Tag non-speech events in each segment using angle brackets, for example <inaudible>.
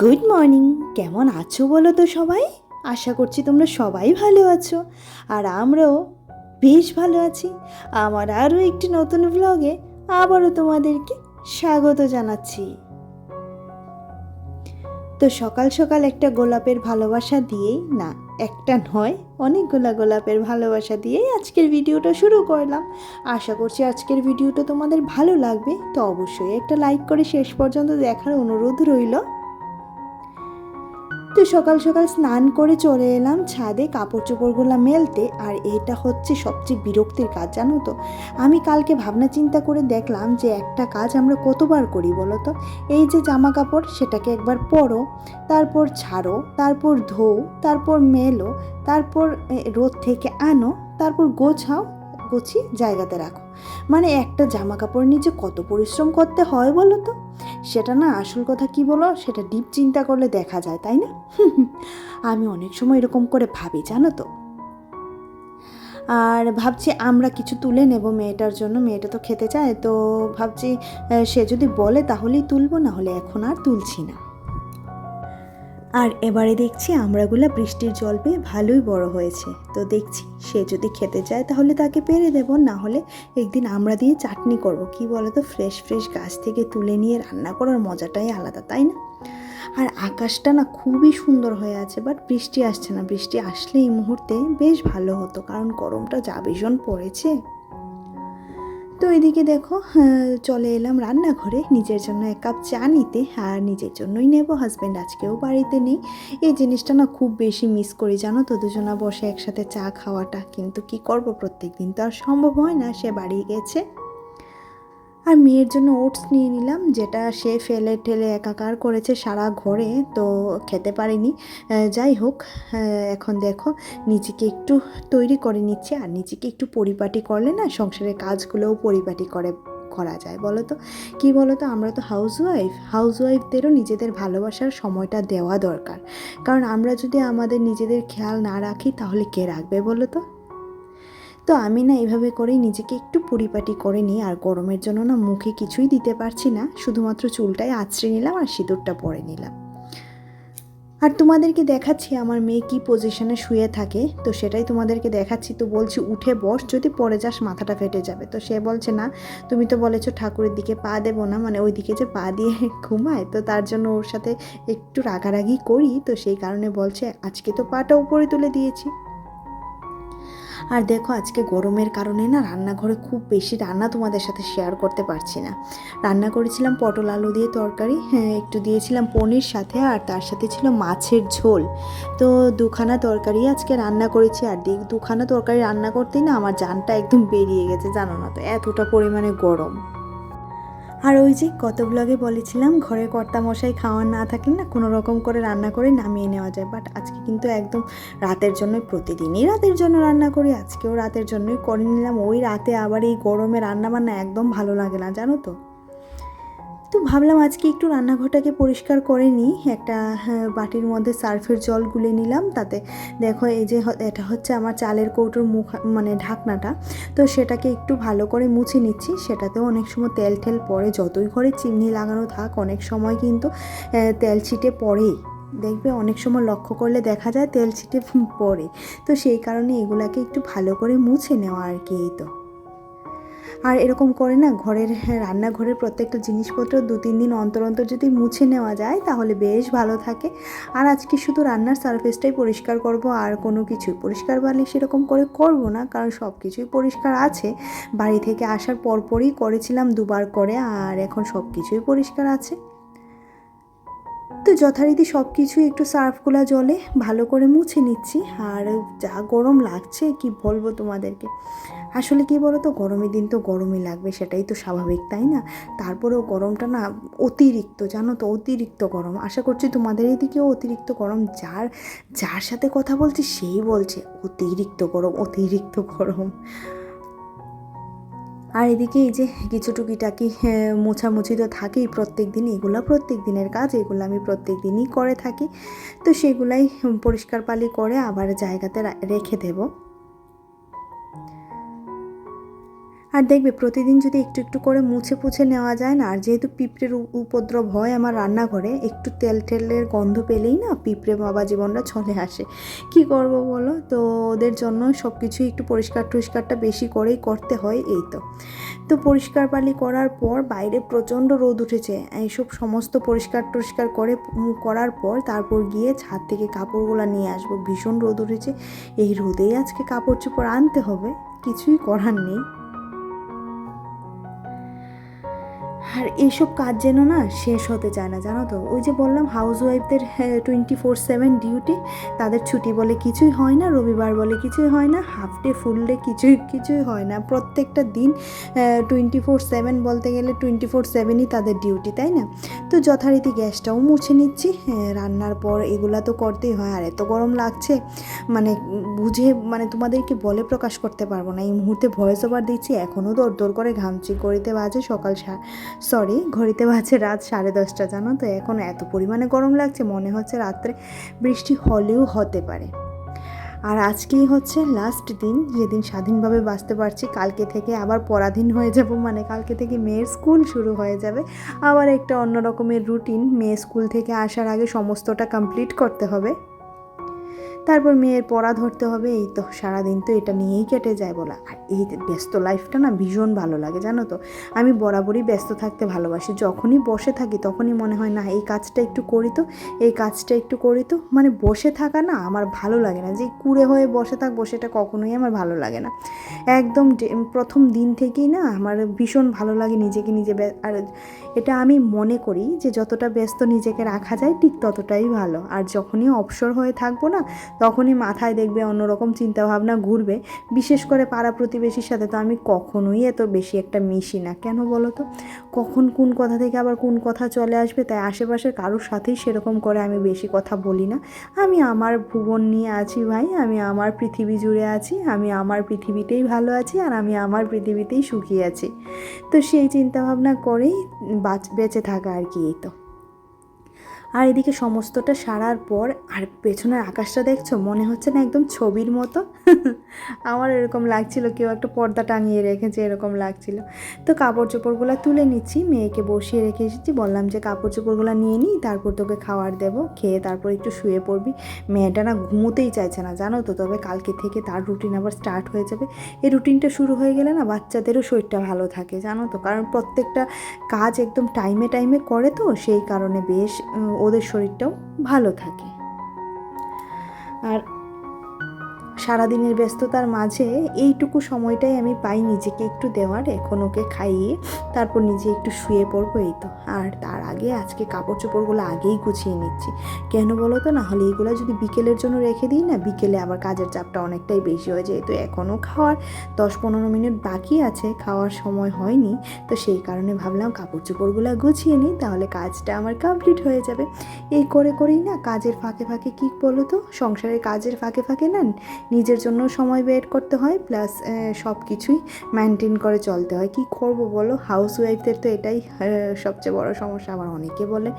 Good morning কেমন আছো বলো তো সবাই? আশা করছি তোমরা সবাই ভালো আছো। আর আমরাও বেশ ভালো আছি। আমার আরও একটি নতুন ব্লগে আবারও তোমাদেরকে স্বাগত জানাচ্ছি। তো সকাল সকাল একটা গোলাপের ভালোবাসা দিয়েই, না, একটা নয়, অনেকগুলা গোলাপের ভালোবাসা দিয়েই আজকের ভিডিওটা শুরু করলাম। আশা করছি আজকের ভিডিওটা তোমাদের ভালো লাগবে। তো অবশ্যই একটা লাইক করে শেষ পর্যন্ত দেখার অনুরোধ রইল। তো সকাল সকাল স্নান করে চলে এলাম ছাদে কাপড় চোপড়গুলো মেলতে, আর এটা হচ্ছে সবচেয়ে বিরক্তির কাজ, জানো তো? আমি কালকে ভাবনা চিন্তা করে দেখলাম যে একটা কাজ আমরা কতবার করি বলো তো? এই যে জামা কাপড়, সেটাকে একবার পরো, তারপর ছাড়ো, তারপর ধোও, তারপর মেলো, তারপর রোদ থেকে আনো, তারপর গোছাও, গুছিয়ে জায়গাতে রাখো। মানে একটা জামা কাপড় নিচে কত পরিশ্রম করতে হয় বলো তো? সেটা না আসল কথা কি বলো? সেটা ডিপ চিন্তা করলে দেখা যায়, তাই না? <laughs> আমি অনেক সময় এরকম করে ভাবি, জানো তো। আর ভাবছি আমরা কিছু তুলে নেব মেয়েটার জন্য, মেয়েটা তো খেতে চায়, তো ভাবছি সে যদি বলে তাহলেই তুলবো না হলে এখন আর তুলছি না। আর এবারে দেখছি আমরাগুলো বৃষ্টির জল পেয়ে ভালোই বড় হয়েছে। তো দেখছি সে যদি খেতে চায় তাহলে তাকে পেরে দেবো, না হলে একদিন আমরা দিয়ে চাটনি করব। কি বলো তো ফ্রেশ ফ্রেশ গাছ থেকে তুলে নিয়ে রান্না করার মজাটাই আলাদা, তাই না? আর আকাশটা না খুবই সুন্দর হয়ে আছে বাট বৃষ্টি আসছে না। বৃষ্টি আসলে এই মুহূর্তে বেশ ভালো হতো, কারণ গরমটা যা ভীষণ পড়েছে। তো এদিকে দেখো হ্যাঁ, চলে এলাম রান্নাঘরে। নিজের জন্য এক কাপ চা নিতে আর নিজের জন্যই নেব। হাজব্যান্ড আজকেও বাড়িতে নেই। এই জিনিসটা না খুব বেশি মিস করি জানো তো? দুজনা বসে একসাথে চা খাওয়াটা। কিন্তু কি করব? প্রত্যেক দিন তো আর সম্ভব হয় না সে বাড়ি গেছে। আর মেয়ের জন্য ওটস নিয়ে নিলাম, যেটা সে ফেলে ঠেলে একাকার করেছে সারা ঘরে, তো খেতে পারিনি। যাই হোক এখন দেখো, নিজেকে একটু তৈরি করে নিচ্ছে, আর নিজেকে একটু পরিপাটি করলে না সংসারের কাজগুলোও পরিপাটি করে, করা যায়, বলো তো? কী বলো তো? আমরা তো হাউস ওয়াইফ হাউস ওয়াইফদেরও নিজেদের ভালোবাসার সময়টা দেওয়া দরকার। কারণ আমরা যদি আমাদের নিজেদের খেয়াল না রাখি, তাহলে কে রাখবে বলো তো? তো আমি না এইভাবে করেই নিজেকে একটু পরিপাটি করে নিই, আর গরমের জন্য না মুখে কিছুই দিতে পারছি না। শুধুমাত্র চুলটাই আঁচড়ে নিলাম আর সিঁদুরটা পরে নিলাম। আর তোমাদেরকে দেখাচ্ছি আমার মেয়ে কি পজিশনে শুয়ে থাকে। তো সেটাই তোমাদেরকে দেখাচ্ছি। তো বলছি, উঠে বস, যদি পড়ে যাস মাথাটা ফেটে যাবে। তো সে বলছে, না, তুমি তো বলেছ ঠাকুরের দিকে পা দেবো না মানে ওই দিকে যে পা দিয়ে <laughs> ঘুমায়, তো তার জন্য ওর সাথে একটু রাগারাগি করি। তো সেই কারণে বলছে, আজকে তো পাটা উপরে তুলে দিয়েছি। আর দেখো আজকে গরমের কারণে না রান্নাঘরে খুব বেশি রান্না তোমাদের সাথে শেয়ার করতে পারছি না। রান্না করেছিলাম পটল আলু দিয়ে তরকারি হ্যাঁ একটু দিয়েছিলাম পনির সাথে আর তার সাথে ছিল মাছের ঝোল। তো দুখানা তরকারি আজকে রান্না করেছি আর দেখ দুখানা তরকারি রান্না করতেই না আমার জানটা একদম বেরিয়ে গেছে, জানো না তো, এতটা পরিমাণে গরম। আর ওই যে কত ব্লগে বলেছিলাম ঘরে কর্তা মশাই খাওয়া না থাকলে না কোনো রকম করে রান্না করে নামিয়ে নেওয়া যায়। বাট আজকে কিন্তু একদম রাতের জন্যই, প্রতিদিনই রাতের জন্য রান্না করি, আজকেও রাতের জন্যই করে নিলাম। ওই রাতে আবার এই গরমে রান্না বান্না একদম ভালো লাগে না, জানো তো? তো ভাবলাম আজকে একটু রান্নাঘরটাকে পরিষ্কার করে নিই। একটা হ্যাঁ, বাটির মধ্যে সার্ফের জল গুলে নিলাম। তাতে দেখো এই যে এটা হচ্ছে আমার চালের কৌটোর মুখ মানে ঢাকনাটা। তো সেটাকে একটু ভালো করে মুছে নিচ্ছি। সেটাতেও অনেক সময় তেল ঠেল পড়ে। যতই ঘরে চিমনি লাগানো থাক অনেক সময় কিন্তু তেল ছিটে পড়েই। দেখবে অনেক সময় লক্ষ্য করলে দেখা যায় তেল ছিটে পড়ে। তো সেই কারণে এগুলাকে একটু ভালো করে মুছে নেওয়া আর কি এই তো। আর এরকম করে না ঘরের রান্নাঘরের প্রত্যেকটা জিনিসপত্র দু, তিন দিন অন্তর অন্তর যদি মুছে নেওয়া যায় তাহলে বেশ ভালো থাকে। আর আজকে শুধু রান্নার সারফেসটাই পরিষ্কার করব আর কোনো কিছুই পরিষ্কার বালি সেরকম করে করব না কারণ সব কিছুই পরিষ্কার আছে। বাড়ি থেকে আসার পরপরই করেছিলাম দুবার করে আর এখন সব কিছুই পরিষ্কার আছে। তো যথারীতি সব কিছুই একটু সার্ফগুলা জলে ভালো করে মুছে নিচ্ছি। আর যা গরম লাগছে, কি বলব তোমাদেরকে? আসলে কি বলো তো গরমের দিন তো গরমই লাগবে, সেটাই তো স্বাভাবিক, তাই না? তারপরেও গরমটা না অতিরিক্ত, জানো তো, অতিরিক্ত গরম। আশা করছি তোমাদের এদিকেও অতিরিক্ত গরম। যার যার সাথে কথা বলছি, সেই বলছে, অতিরিক্ত গরম অতিরিক্ত গরম। আর এদিকে এই যে কিছু টুকিটাকি মোছামুছি তো থাকেই প্রত্যেক দিন, এগুলো প্রত্যেক দিনের কাজ, এগুলো আমি প্রত্যেক দিনই করে থাকি। তো সেগুলাই পরিষ্কার পালি করে আবার জায়গাতে রেখে দেবো। আর দেখবে প্রতিদিন যদি একটু একটু করে মুছে পুছে নেওয়া যায় না, আর যেহেতু পিঁপড়ের উপদ্রব হয় আমার রান্নাঘরে, একটু তেল টেলের গন্ধ পেলেই না পিঁপড়ে বাবা জীবনটা চলে আসে। কি করব বলো? তো ওদের জন্য সব কিছুই একটু পরিষ্কার টরিষ্কারটা বেশি করেই করতে হয় এই তো। তো পরিষ্কার পালি করার পর বাইরে প্রচণ্ড রোদ উঠেছে। এইসব সমস্ত পরিষ্কার টরিষ্কার করে করার পর তারপর গিয়ে ছাদ থেকে কাপড়গুলো নিয়ে আসব। ভীষণ রোদ উঠেছে। এই রোদেই আজকে কাপড় চোপড় আনতে হবে। কিছুই করার নেই। আর এইসব কাজ যেন না শেষ হতে চায় না জানো তো? ওই যে বললাম হাউস ওয়াইফদের টোয়েন্টি ফোর সেভেন ডিউটি তাদের ছুটি বলে কিছুই হয় না রবিবার বলে কিছুই হয় না হাফ ডে ফুল ডে কিছুই কিছুই হয় না। প্রত্যেকটা দিন টোয়েন্টি ফোর সেভেন বলতে গেলে টোয়েন্টি ফোর সেভেনই তাদের ডিউটি তাই না? তো যথারীতি গ্যাসটাও মুছে নিচ্ছি হ্যাঁ, রান্নার পর এগুলা তো করতেই হয়। আর এত গরম লাগছে মানে বুঝে মানে তোমাদেরকে বলে প্রকাশ করতে পারব না। এই মুহূর্তে ভয়েস ওভার দিচ্ছি এখনও দৌড় দৌড় করে ঘামছি করিতে বাজে সকাল সরি ঘড়িতে বাজে রাত সাড়ে দশটা, জানো তো? এখন এত পরিমাণে গরম লাগছে, মনে হচ্ছে রাত্রে বৃষ্টি হলেও হতে পারে। আর আজকেই হচ্ছে লাস্ট দিন, যেদিন স্বাধীনভাবে বাঁচতে পারছি, কালকে থেকে আবার পরাধীন হয়ে যাব মানে কালকে থেকে মেয়ের স্কুল শুরু হয়ে যাবে। আবার একটা অন্য রকমের রুটিন মেয়ে স্কুল থেকে আসার আগে সমস্তটা কমপ্লিট করতে হবে। তারপর মেয়ের পড়া ধরতে হবে, এই তো সারাদিন তো এটা নিয়েই কেটে যায় বলা। আর এই ব্যস্ত লাইফটা না ভীষণ ভালো লাগে, জানো তো? আমি বরাবরই ব্যস্ত থাকতে ভালোবাসি, যখনই বসে থাকি তখনই মনে হয়, না, এই কাজটা একটু করি তো, এই কাজটা একটু করি তো। মানে বসে থাকা না আমার ভালো লাগে না, যে কুড়ে হয়ে বসে থাকব সেটা কখনোই আমার ভালো লাগে না। একদম প্রথম দিন থেকেই না আমার ভীষণ ভালো লাগে নিজেকে নিজে আর এটা আমি মনে করি যে যতটা ব্যস্ত নিজেকে রাখা যায় ঠিক ততটাই ভালো। আর যখনই অবসর হয়ে থাকব না তখনই মাথায় দেখবে অন্যরকম চিন্তাভাবনা ঘুরবে। বিশেষ করে পাড়া প্রতিবেশীর সাথে তো আমি কখনোই এত বেশি একটা মিশি না। কেন বলো তো? কখন কোন কথা থেকে আবার কোন কথা চলে আসবে তাই আশেপাশের কারোর সাথেই সেরকম করে আমি বেশি কথা বলি না। আমি আমার ভুবন নিয়ে আছি ভাই, আমি আমার পৃথিবী জুড়ে আছি, আমি আমার পৃথিবীতেই ভালো আছি আর আমি আমার পৃথিবীতেই সুখী আছি। তো সেই চিন্তাভাবনা করেই বাঁচ- বেঁচে থাকা আর কি এই তো। আর এদিকে সমস্তটা সারার পর আর পেছনের আকাশটা দেখছ? মনে হচ্ছে না একদম ছবির মতো। <laughs> আমার এরকম লাগছিল, কেউ একটা পর্দা টাঙিয়ে রেখেছে, এরকম লাগছিল। তো কাপড় চোপড়গুলো তুলে নিচ্ছি, মেয়েকে বসিয়ে রেখে এসেছি। বললাম যে কাপড় চোপড়গুলো নিয়ে নিই, তারপর তোকে খাবার দেবো, খেয়ে তারপর একটু শুয়ে পড়বি। মেয়েটা না ঘুমোতেই চাইছে না, জানো তো, তবে কালকে থেকে তার রুটিন আবার স্টার্ট হয়ে যাবে। এই রুটিনটা শুরু হয়ে গেলে না বাচ্চাদেরও শরীরটা ভালো থাকে, জানো তো। কারণ প্রত্যেকটা কাজ একদম টাইমে টাইমে করে তো, সেই কারণে বেশ ওদের শরীরটাও ভালো থাকে। আর সারাদিনের ব্যস্ততার মাঝে এইটুকু সময়টাই আমি পাই নিজেকে একটু দেওয়ার, এখন ওকে খাইয়ে তারপর নিজে একটু শুয়ে পড়ব এই তো। আর তার আগে আজকে কাপড় চোপড়গুলো আগেই গুছিয়ে নিচ্ছি। কেন বলো তো? না হলে এইগুলো যদি বিকেলের জন্য রেখে দিই না, বিকেলে আবার কাজের চাপটা অনেকটাই বেশি হয়ে যায়। তো এখনও খাওয়ার দশ পনেরো মিনিট বাকি আছে, খাওয়ার সময় হয়নি। তো সেই কারণে ভাবলাম কাপড় চোপড়গুলো গুছিয়ে নিই, তাহলে কাজটা আমার কমপ্লিট হয়ে যাবে। এই করে করেই না কাজের ফাঁকে ফাঁকে কী বলো তো? সংসারের কাজের ফাঁকে ফাঁকে না নিজের জন্য সময় বের করতে হয় প্লাস সব কিছুই মেনটেন করে চলতে হয়। কি করব বলো? হাউস ওয়াইফদের তো এটাই সবচেয়ে বড় সমস্যা। আমার অনেকে বলে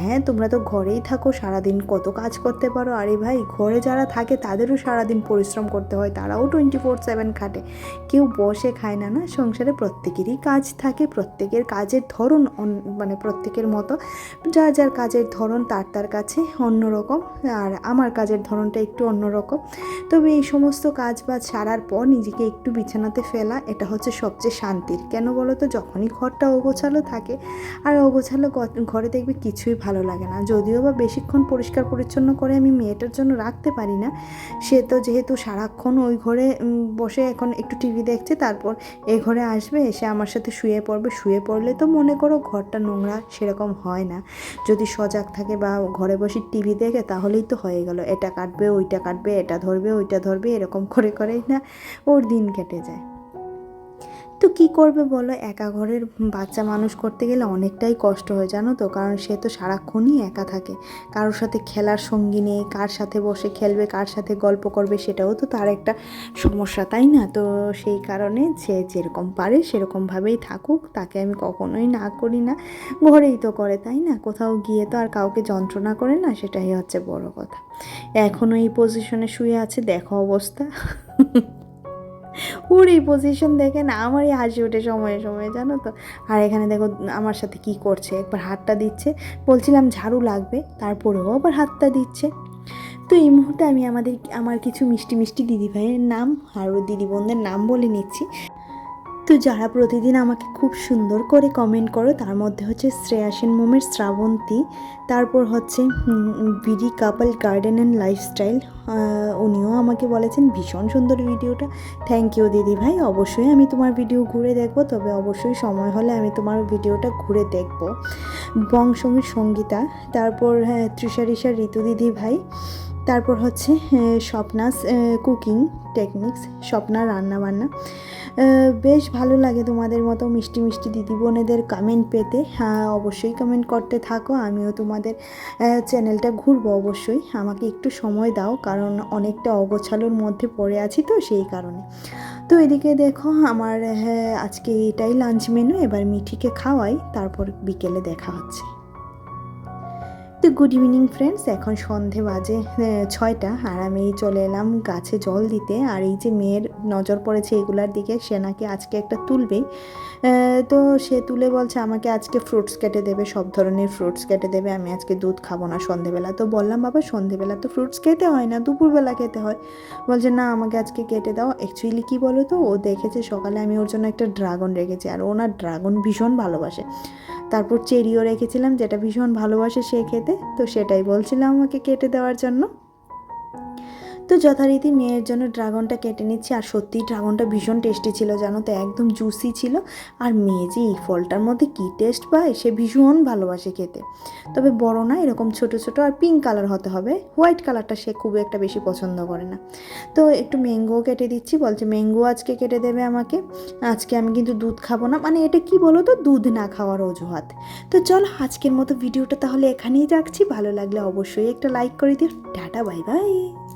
হ্যাঁ তোমরা তো ঘরেই থাকো, সারাদিন কত কাজ করতে পারো? আরে ভাই, ঘরে যারা থাকে, তাদেরও সারাদিন পরিশ্রম করতে হয়। তারাও টোয়েন্টি ফোর সেভেন খাটে। কেউ বসে খায় না না? সংসারে প্রত্যেকেরই কাজ থাকে, প্রত্যেকের কাজের ধরন মানে প্রত্যেকের মতো। যার যার কাজের ধরন, তার তার কাছে অন্যরকম। আর আমার কাজের ধরনটা একটু অন্যরকম। তবে এই সমস্ত কাজ বাজ সারার পর নিজেকে একটু বিছানাতে ফেলা, এটা হচ্ছে সবচেয়ে শান্তির। কেন বলো তো? যখনই ঘরটা অগোছালো থাকে, আর অগোছালো ঘরে দেখবে কিছুই ভালো লাগে না। যদিও বা বেশিক্ষণ পরিষ্কার পরিচ্ছন্ন করে আমি মেয়েটার জন্য রাখতে পারি না, সে তো যেহেতু সারাক্ষণ ওই ঘরে বসে এখন একটু টিভি দেখছে, তারপর এ ঘরে আসবে, এসে আমার সাথে শুয়ে পড়বে। শুয়ে পড়লে তো মনে করো ঘরটা নোংরা সেরকম হয় না। যদি সজাগ থাকে বা ঘরে বসে টিভি দেখে তাহলেই তো হয়ে গেল। এটা কাটবে, ওইটা কাটবে, এটা ধরবে, ওইটা ধরবে এরকম করে করেই না ওর দিন কেটে যায়। তো কি করবে বলো? একা ঘরের বাচ্চা মানুষ করতে গেলে অনেকটাই কষ্ট হয়, জানো তো? কারণ সে তো সারাক্ষণই একা থাকে। কারোর সাথে খেলার সঙ্গী নেই, কার সাথে বসে খেলবে, কার সাথে গল্প করবে সেটাও তো তার একটা সমস্যা, তাই না? তো সেই কারণে সে যেরকম পারে সেরকমভাবেই থাকুক, তাকে আমি কখনোই না করি না। ঘরেই তো করে, তাই না? কোথাও গিয়ে তো আর কাউকে যন্ত্রণা করে না, সেটাই হচ্ছে বড় কথা। এখনও এই পজিশনে শুয়ে আছে, দেখো অবস্থা। ওর এই পজিশন দেখে না আমারই হাসি ওঠে সময়ে সময়ে, জানো তো? আর এখানে দেখো আমার সাথে কি করছে? একবার হাতটা দিচ্ছে। বলছিলাম, ঝাড়ু লাগবে। তারপরেও আবার হাতটা দিচ্ছে। তো এই মুহূর্তে আমি আমাদের, আমার কিছু মিষ্টি মিষ্টি দিদিভাইয়ের নাম আর দিদি বোনদের নাম বলে নিচ্ছি। তো যারা প্রতিদিন আমাকে খুব সুন্দর করে কমেন্ট করো, তার মধ্যে হচ্ছে শ্রেয়াসেন মোমের শ্রাবন্তী, তারপর হচ্ছে BD couple garden and lifestyle উনিও আমাকে বলেছেন ভীষণ সুন্দর ভিডিওটা। থ্যাংক ইউ দিদি ভাই। অবশ্যই আমি তোমার ভিডিও ঘুরে দেখব, তবে অবশ্যই সময় হলে আমি তোমার ভিডিওটা ঘুরে দেখব। বংসঙ্গীর সঙ্গীতা, তারপর হ্যাঁ তৃষারিষা ঋতু দিদি ভাই তারপর হচ্ছে স্বপ্নাস কুকিং টেকনিক্স স্বপ্না রান্নাবান্না। বেশ ভালো লাগে তোমাদের মতো মিষ্টি মিষ্টি দিদি বোনেদের কমেন্ট পেতে। হ্যাঁ অবশ্যই কমেন্ট করতে থাকো। আমিও তোমাদের চ্যানেলটা ঘুরবো অবশ্যই। আমাকে একটু সময় দাও কারণ অনেকটা অগোছালোর মধ্যে পড়ে আছি তো সেই কারণে। তো এদিকে দেখো আমার হ্যাঁ, আজকে এটাই লাঞ্চ মেনু এবার মিঠিকে খাওয়াই তারপর বিকেলে দেখা হচ্ছে। তো গুড ইভিনিং ফ্রেন্ডস এখন সন্ধে বাজে ছয়টা, আর আমি চলে এলাম গাছে জল দিতে। আর এই যে মেয়ের নজর পড়েছে এগুলার দিকে, সে নাকি আজকে একটা তুলবেই তো সে তুলে বলছে, আমাকে আজকে ফ্রুটস কেটে দেবে, সব ধরনের ফ্রুটস কেটে দেবে। আমি আজকে দুধ খাব না সন্ধেবেলা। তো বললাম, বাবা, সন্ধেবেলা তো ফ্রুটস খেতে হয় না, দুপুরবেলা খেতে হয়। বলছে, না, আমাকে আজকে কেটে দাও। অ্যাকচুয়ালি কী বলো তো ও দেখেছে সকালে আমি ওর জন্য একটা ড্রাগন রেখেছি, আর ওনার ড্রাগন ভীষণ ভালোবাসে। তারপর চেরিও রেখেছিলাম, যেটা ভীষণ ভালোবাসে সে খেতে, তো সেটাই বলছিলাম আমাকে কেটে দেওয়ার জন্য। তো যথারীতি মেয়ের জন্য ড্রাগনটা কেটে নিচ্ছি। আর সত্যিই ড্রাগনটা ভীষণ টেস্টি ছিল, জানো তো, একদম জুসি ছিল। আর মেয়ে যে এই ফলটার মধ্যে কী টেস্ট পায়, সে ভীষণ ভালোবাসে খেতে। তবে বড় না, এরকম ছোট ছোট আর পিঙ্ক কালার হতে হবে। হোয়াইট কালারটা সে খুব একটা বেশি পছন্দ করে না। তো একটু ম্যাঙ্গোও কেটে দিচ্ছি, বলছে ম্যাঙ্গো আজকে কেটে দেবে আমাকে। আজকে আমি কিন্তু দুধ খাব না মানে এটা কি বলো তো, দুধ না খাওয়ার অজুহাত। তো চল আজকের মতো ভিডিওটা তাহলে এখানেই রাখছি। ভালো লাগলে অবশ্যই একটা লাইক করে দিও। Tata, bye bye.